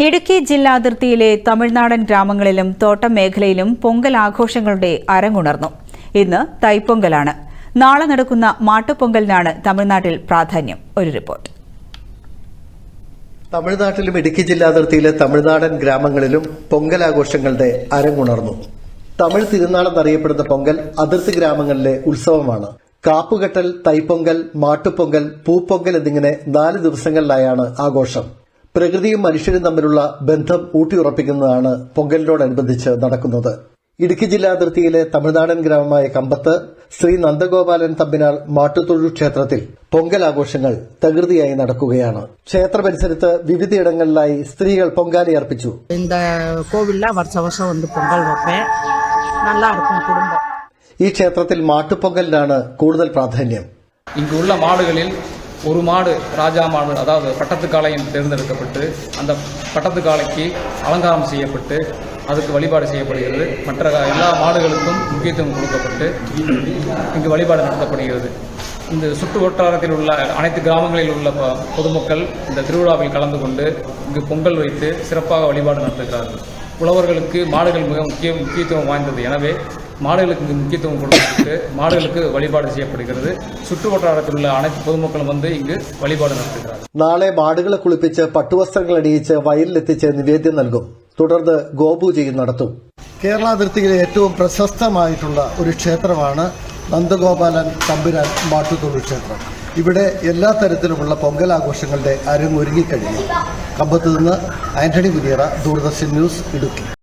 ഇടുക്കി ജില്ലാ അതിർത്തിയിലെ തമിഴ്നാടൻ ഗ്രാമങ്ങളിലും തോട്ടം മേഖലയിലും പൊങ്കൽ ആഘോഷങ്ങളുടെ അരങ്ങുണർന്നു. ഇന്ന് തൈപ്പൊങ്കലാണ്. നാളെ നടക്കുന്ന മാട്ടുപൊങ്കലിനാണ് തമിഴ്നാട്ടിൽ പ്രാധാന്യം. ഒരു റിപ്പോർട്ട്. തമിഴ്നാട്ടിലും ഇടുക്കി ജില്ലാ അതിർത്തിയിലെ തമിഴ്നാടൻ ഗ്രാമങ്ങളിലും പൊങ്കൽ പൊങ്കലാഘോഷങ്ങളുടെ അരങ്ങുണർന്നു. തമിഴ് തിരുനാളെന്നറിയപ്പെടുന്ന പൊങ്കൽ അതിർത്തി ഗ്രാമങ്ങളിലെ ഉത്സവമാണ്. കാപ്പുകെട്ടൽ തൈപ്പൊങ്കൽ മാട്ടുപൊങ്കൽ പൂപ്പൊങ്കൽ എന്നിങ്ങനെ നാല് ദിവസങ്ങളിലായാണ് ആഘോഷം. പ്രകൃതിയും മനുഷ്യരും തമ്മിലുള്ള ബന്ധം ഊട്ടിയുറപ്പിക്കുന്നതാണ് പൊങ്കലിനോടനുബന്ധിച്ച് നടക്കുന്നത്. ഇടുക്കി ജില്ലാ അതിർത്തിയിലെ തമിഴ്നാടൻ ഗ്രാമമായ കമ്പത്ത് ശ്രീ നന്ദഗോപാലൻ തമ്പിനാൽ മാട്ടുതൊഴു ക്ഷേത്രത്തിൽ പൊങ്കൽ ആഘോഷങ്ങൾ തകൃതിയായി നടക്കുകയാണ്. ക്ഷേത്ര പരിസരത്ത് വിവിധയിടങ്ങളിലായി സ്ത്രീകൾ പൊങ്കാലി അർപ്പിച്ചു. ഈ ക്ഷേത്രത്തിൽ മാട്ടുപൊങ്കലിനാണ് കൂടുതൽ പ്രാധാന്യം. ഇങ്ങുള്ള മാടുകളിൽ ஒரு மாடு ராஜா மாடு அதாவது பட்டத்து காளையம் தேர்ந்தெடுக்கப்பட்டு அந்த பட்டத்து காளைக்கு அலங்காரம் செய்யப்பட்டு அதுக்கு வழிபாடு செய்யப்படுகிறது. மற்ற எல்லா மாடுகளுக்கும் முக்கியத்துவம் கொடுக்கப்பட்டு இங்கு வழிபாடு நடத்தப்படுகிறது. இந்த சுற்று வட்டாரத்தில் உள்ள அனைத்து கிராமங்களில் உள்ள ப- பொதுமக்கள் இந்த திருவிழாவில் கலந்து கொண்டு இங்கு பொங்கல் வைத்து சிறப்பாக வழிபாடு நடத்துகிறார்கள். உழவர்களுக்கு மாடுகள் மிக முக்கிய முக்கியத்துவம் வாய்ந்தது. எனவே மாடுகளுக்கு இங்கு முக்கியத்துவம் கொடுக்கப்பட்டு மாடுகளுக்கு வழிபாடு செய்யப்படுகிறது சுற்று வட்டாரத்தில் உள்ள அனைத்து பொதுமக்களும் வந்து இங்கு வழிபாடு நடத்துகிறார்கள் നാളെ മാടുകളെ കുളിപ്പിച്ച് പട്ടുവസ്ത്രങ്ങൾ അണിയിച്ച് വയലിലെത്തിച്ച് നിവേദ്യം നൽകും തുടർന്ന് ഗോപൂജയും നടത്തും കേരള അതിർത്തിയിലെ ഏറ്റവും പ്രശസ്തമായിട്ടുള്ള ഒരു ക്ഷേത്രമാണ് നന്ദഗോപാലൻ തമ്പുരാൻ മാട്ടുതൊഴു ക്ഷേത്രം ഇവിടെ എല്ലാ തരത്തിലുമുള്ള പൊങ്കലാഘോഷങ്ങളുടെ അരങ്ങൊരുങ്ങിക്കഴിഞ്ഞു കമ്പത്ത് നിന്ന് ആന്റണി മുനിയറ ദൂരദർശൻ ന്യൂസ് ഇടുക്കി